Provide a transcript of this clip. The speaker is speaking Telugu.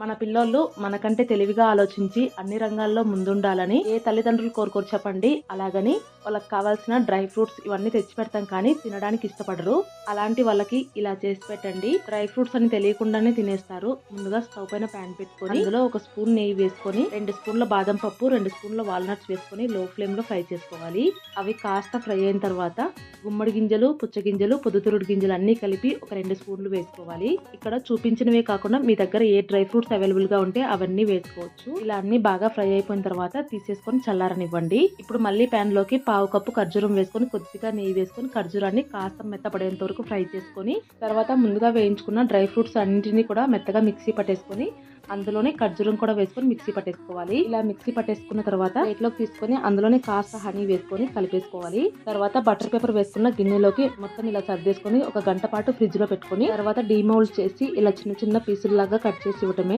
మన పిల్లోళ్ళు మనకంటే తెలివిగా ఆలోచించి అన్ని రంగాల్లో ముందుండాలని ఏ తల్లిదండ్రులు కోరుకోరు చెప్పండి. అలాగని వాళ్ళకి కావాల్సిన డ్రై ఫ్రూట్స్ ఇవన్నీ తెచ్చి పెడతాం కానీ తినడానికి ఇష్టపడరు. అలాంటి వాళ్ళకి ఇలా చేసి పెట్టండి. డ్రై ఫ్రూట్స్ అని తెలియకుండానే తినేస్తారు. ముందుగా స్టవ్ పైన ప్యాన్ పెట్టుకొని అందులో ఒక స్పూన్ నెయ్యి వేసుకొని రెండు స్పూన్ల బాదం పప్పు రెండు స్పూన్ల వాల్నట్స్ వేసుకొని లో ఫ్లేమ్లో ఫ్రై చేసుకోవాలి. అవి కాస్త ఫ్రై అయిన తర్వాత గుమ్మడి గింజలు పుచ్చగింజలు పొద్దుతురుడు గింజలు అన్ని కలిపి ఒక రెండు స్పూన్లు వేసుకోవాలి. ఇక్కడ చూపించినవే కాకుండా మీ దగ్గర ఏ డ్రై ఫ్రూట్స్ అవైలబుల్గా ఉంటే అవన్నీ వేసుకోవచ్చు. ఇలా అన్ని బాగా ఫ్రై అయిపోయిన తర్వాత తీసేసుకొని చల్లారనివ్వండి. ఇప్పుడు మళ్ళీ ప్యాన్లోకి పావు కప్పు ఖర్జూరం వేసుకొని కొద్దిగా నెయ్యి వేసుకొని ఖర్జూరాన్ని కాస్త మెత్తపడేంత వరకు ఫ్రై చేసుకొని తర్వాత ముందుగా వేయించుకున్న డ్రై ఫ్రూట్స్ అన్నింటినీ కూడా మెత్తగా మిక్సీ పట్టేసుకొని అందులోనే ఖర్జూరం కూడా వేసుకొని మిక్సీ పట్టేసుకోవాలి. ఇలా మిక్సీ పట్టేసుకున్న తర్వాత ప్లేట్లోకి తీసుకొని అందులోనే కాస్త హనీ వేసుకొని కలిపేసుకోవాలి. తర్వాత బటర్ పేపర్ వేసుకున్న గిన్నెలోకి మొత్తం ఇలా సర్దేసుకొని ఒక గంట పాటు ఫ్రిడ్జ్లో పెట్టుకొని తర్వాత డీమౌల్డ్ చేసి ఇలా చిన్న చిన్న పీసుల్లాగా కట్ చేసి ఇవ్వటమే